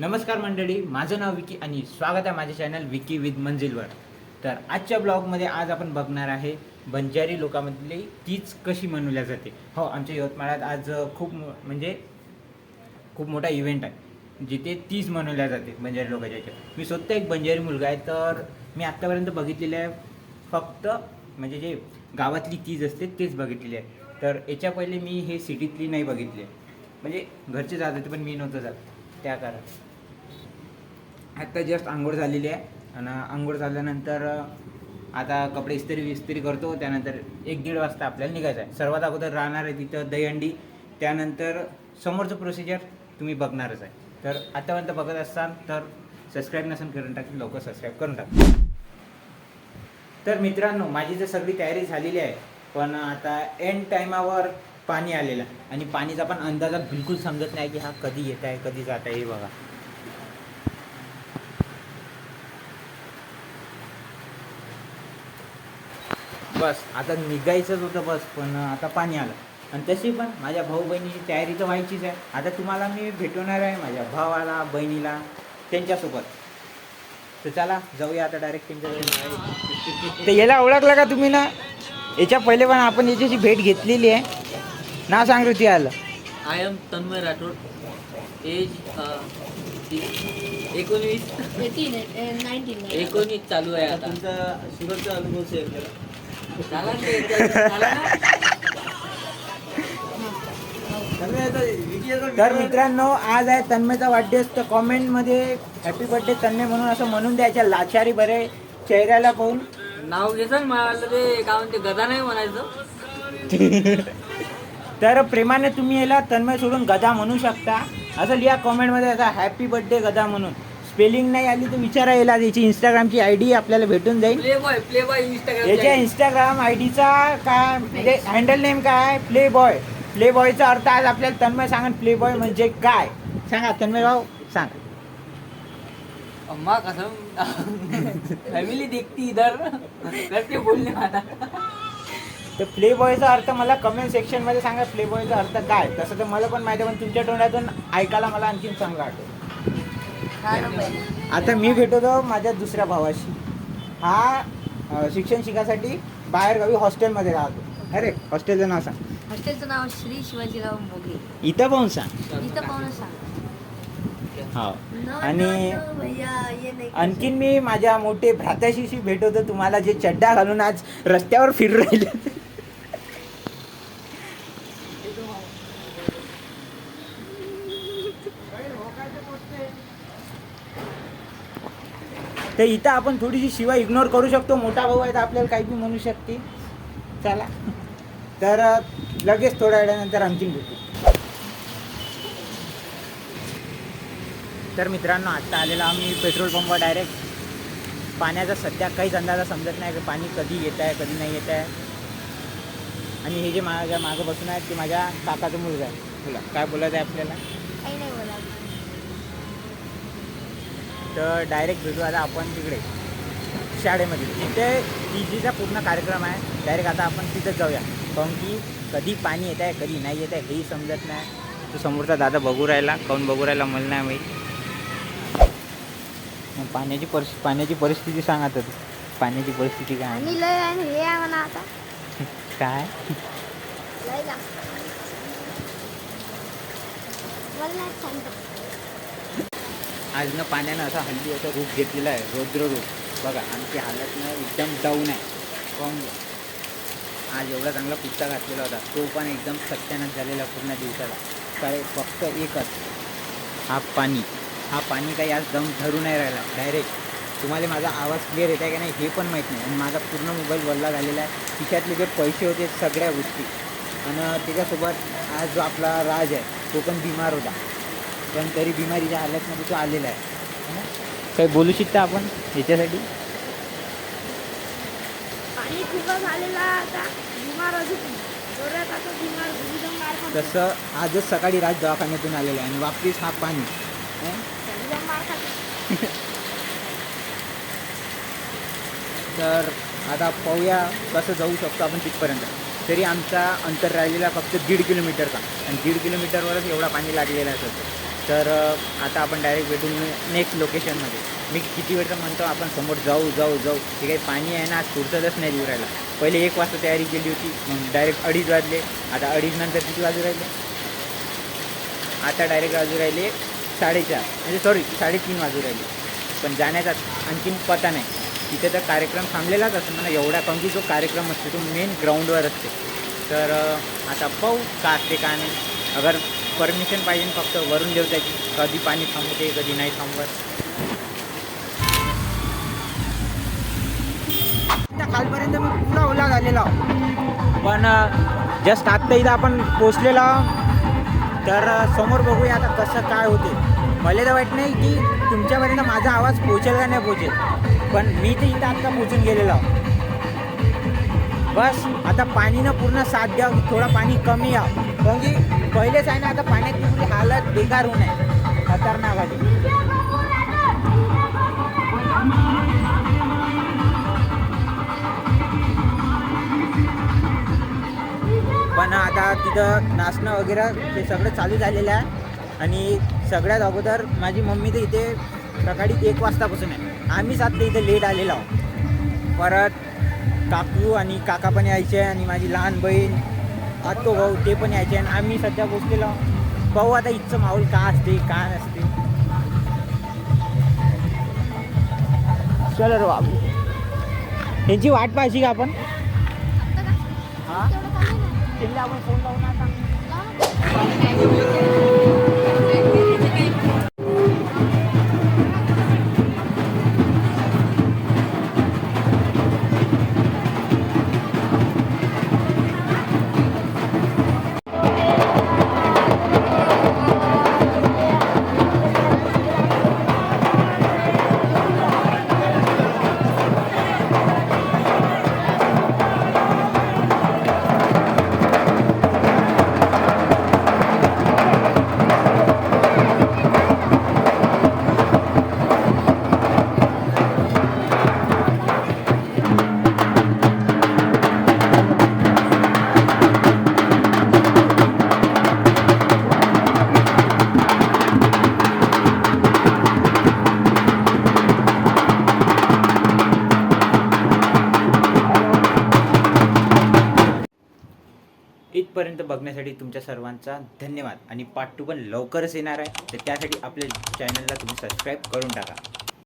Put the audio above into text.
नमस्कार मंडळी माझं नाव विकी आणि स्वागत आहे माझ्या चॅनल विकी विथ मंजिलवर. तर आजच्या ब्लॉगमध्ये आज आपण बघणार आहे बंजारी लोकांमधली तीच कशी मनवल्या जाते. हो आमच्या यवतमाळात आज खूप मो- म्हणजे खूप मोठा इव्हेंट आहे जिथे तीच मनवल्या जाते बंजारी लोकांच्या याच्यात. मी स्वतः एक बंजारी मुलगा आहे तर मी आत्तापर्यंत बघितलेलं आहे फक्त म्हणजे जे गावातली तीज असते तेच बघितलेली आहे. तर याच्या पहिले मी हे सिटीतली नाही बघितली. आहे म्हणजे घरचे जात होते पण मी नव्हतं जात. त्या कारण. आत्ता जस्ट आंघोळ झालेली आहे. आणि आंघोळ झाल्यानंतर आता कपडे इस्त्री विस्त्री करतो. त्यानंतर एक दीड वाजता आपल्याला निघायचं आहे. सर्वात अगोदर राहणार आहे तिथं दहीहंडी. त्यानंतर समोरचं प्रोसिजर तुम्ही बघणारच आहे. तर आतापर्यंत बघत असाल तर सबस्क्राईब नसेल करून टाकली लवकर सबस्क्राईब करून टाक. तर मित्रांनो माझी तर सगळी तयारी झालेली आहे. पण आता एंड टायमावर पाणी आलेलं आहे. आणि पाणीचा पण अंदाजात बिलकुल समजत नाही की हा कधी येत आहे कधी जात आहे हे बघा. बस आता निघायचंच होतं बस पण आता पाणी आलं. आणि तशी पण माझ्या भाऊ बहिणीची तयारी तर व्हायचीच आहे. आता तुम्हाला मी भेटवणार आहे माझ्या भावाला बहिणीला त्यांच्यासोबत. तर चला जाऊया आता डायरेक्ट त्यांच्याकडे तर याला ओळखलं का तुम्ही ना? याच्या पहिले पण आपण याच्याशी भेट घेतलेली आहे. नाव सांग रे आलं I M Tanmay Rathod age एकोणवीस नाईन्टीन. एकोणीस चालू आहे आता. तुमचा सुरतचा अनुभव शेअर करा. तर मित्रांनो आज आहे तन्मयचा वाढदिवस तर कॉमेंटमध्ये हॅपी बर्थडे तन्मय म्हणून असं म्हणून द्यायच्या लाचारी बरे चेहऱ्याला पाहून. नाव घेतं ना मला ते काय म्हणते गदा नाही म्हणायचं. तर प्रेमाने तुम्ही याला तन्मय सोडून गदा म्हणू शकता. असं लिहा कॉमेंटमध्ये असा हॅपी बर्थडे गदा म्हणून. स्पेलिंग नाही आली तर विचारा याला याची इंस्टाग्रामची आय डी आपल्याला भेटून जाईल. प्ले बॉय प्ले बॉय याच्या इंस्टाग्राम इंस्टाग्राम आय डीचा काय म्हणजे हँडल नेम काय? प्ले बॉय प्ले बॉयचा अर्थ आज आपल्याला तन्मय सांगा प्ले बॉय म्हणजे काय? सांगा तन्मय भाऊ सांग. अम्मा कसम फॅमिली देखती इधर. करते बोलणे आता. तर प्ले बॉयचा अर्थ मला कमेंट सेक्शनमध्ये सांगा. प्ले बॉयचा अर्थ काय? तसं तर मला पण माहिती आहे, पण तुमच्या तोंडातून ऐकायला मला आणखीन चांगलं वाटेल आता मी भेटतो माझ्या दुसऱ्या भावाशी. हा अं, शिक्षण शिकासाठी बाहेरगावी हॉस्टेलमध्ये राहतो. अरे हॉस्टेलचं नाव सांग. हॉस्टेलचं नाव श्री शिवाजीराव मोघे. इथं पाहून सांग. इथं पाहून सांग. हो No, आणि no, no, भैया, ये नाही आणखीन मी माझ्या मोठे भ्रात्याशी भेट होतो तुम्हाला जे चड्डा घालून आज रस्त्यावर फिरू राहिले तर इथं आपण थोडीशी शिवा इग्नोर करू शकतो. मोठा भाऊ आहे तर आपल्याला काही बी म्हणू शकते. चला. तर लगेच थोड्या वेळानंतर आणखीन भेटू. तर मित्रांनो आत्ता आलेला आम्ही पेट्रोल पंपवर डायरेक्ट पाण्याचा सध्या काहीच अंदाजा समजत नाही की पाणी कधी येत आहे कधी नाही येत आहे. आणि हे जे माझ्या मागं बसून आहेत ते माझ्या काकाचा मुलगा आहे. बोला काय बोलायचं आहे आपल्याला? तर डायरेक्ट भेटू आता आपण तिकडे शाळेमध्ये. तिथे टीजीचा पूर्ण कार्यक्रम आहे. डायरेक्ट आता आपण तिथंच जाऊया. काऊन की कधी पाणी येत आहे कधी नाही येत आहे हेही समजत नाही. तो समोरचा दादा बघू राहिला. काऊन बघू राहिला मला नाही माहीत. पाण्याची परिस पाण्याची परिस्थिती सांग आता तू पाण्याची परिस्थिती काय आता. काय? मला आजनं पाण्यानं असं हल्ली असं रूप घेतलेलं आहे रौद्र रूप. बघा आमची हालत ना एकदम डाऊन आहे. कॉम आज एवढा चांगला कुत्ता घातलेला होता. तो पण एकदम सत्यानाश झालेला पूर्ण दिवसाला. काय फक्त एकच. हा पाणी. हा पाणी काही आज दम धरू नाही राहिला. डायरेक्ट तुम्हाला माझा आवाज क्लिअर येत आहे का नाही हे पण माहीत नाही. आणि माझा पूर्ण मोबाईल वल्ला झालेला आहे. खिशातले जे पैसे होते सगळ्या गोष्टी. आणि त्याच्यासोबत आज जो आपला राज आहे तो पण बिमार होता. पण तरी बिमारीच्या हालतमध्ये तो आलेला आहे है ना? काही बोलू शकता आपण याच्यासाठी पाणी खूप झालेला आता बिमार अजून जोरात आता बिमार एकदम मार खातो. तसं आजच सकाळी राज दवाखान्यातून आलेला आहे आणि वापस हा पाणी हं? एकदम मार खातो. तर आता पाहूया कसं जाऊ शकतो आपण तिथपर्यंत तरी आमचा अंतर राहिलेला फक्त दीड किलोमीटरचा आणि दीड किलोमीटरवरच एवढा पाणी लागलेला आहे सध्या तर आता आपण डायरेक्ट भेटून नेक्स्ट लोकेशनमध्ये मी किती वेळचं म्हणतो आपण समोर जाऊ जाऊ जाऊ. हे काही पाणी आहे ना आज पुरतच नाही देऊ राहिला पहिले एक वाजता तयारी केली होती मग डायरेक्ट अडीच वाजले. आता अडीच नंतर किती वाजू राहिले? आता डायरेक्ट वाजू राहिले साडेचार. म्हणजे सॉरी साडेतीन वाजू राहिले. पण जाण्याचा आणखीन पता नाही. तिथे तर कार्यक्रम थांबलेलाच असतो. म्हणा एवढा कमी जो कार्यक्रम असतो तो मेन ग्राउंडवर असते. तर आता पाहू का असते का नाही. अगर परमिशन पाहिजे फक्त वरून देवताची कधी पाणी थांबवते कधी नाही थांबवत आता खालपर्यंत मी पुरा ओला झालेला. पण जस्ट आत्ता इथं आपण पोचलेलो. तर समोर बघूया आता कसं काय होते मला तर वाटत नाही की तुमच्यापर्यंत माझा आवाज पोचेल का नाही पोचेल पण मी तर इथं आत्ता पोचून गेलेलो. बस आता पाणीनं पूर्ण साथ द्या थोडा पाणी कमी या कारण की पहिलेच आहे ना आता पाण्याची पूरी हालत बेकार होऊन आहे. खतरनाक आली पण आता तिथं नाचणं वगैरे ते सगळं चालू झालेलं आहे. आणि सगळ्यात अगोदर माझी मम्मी तर इथे सकाळी एक वाजतापासून आहे. आम्हीच आता इथे लेट आलेलो आहोत. परत काकू आणि काका पण यायचे आणि माझी लहान बहीण आत्तो भाऊ ते पण यायचे आणि आम्ही सध्या पोचलेलो. पाहू आता इथचं माहोल का असते का नसते चल रे बाबू. यांची वाट पाहायची का आपण? हा? त्यांना आपण फोन लावू ना आता. इथपर्यंत बघण्यासाठी तुमच्या सर्वांचा धन्यवाद. आणि पार्ट टू पण लवकरच येणार आहे. तर त्यासाठी आपल्या चॅनलला तुम्ही सबस्क्राईब करून टाका.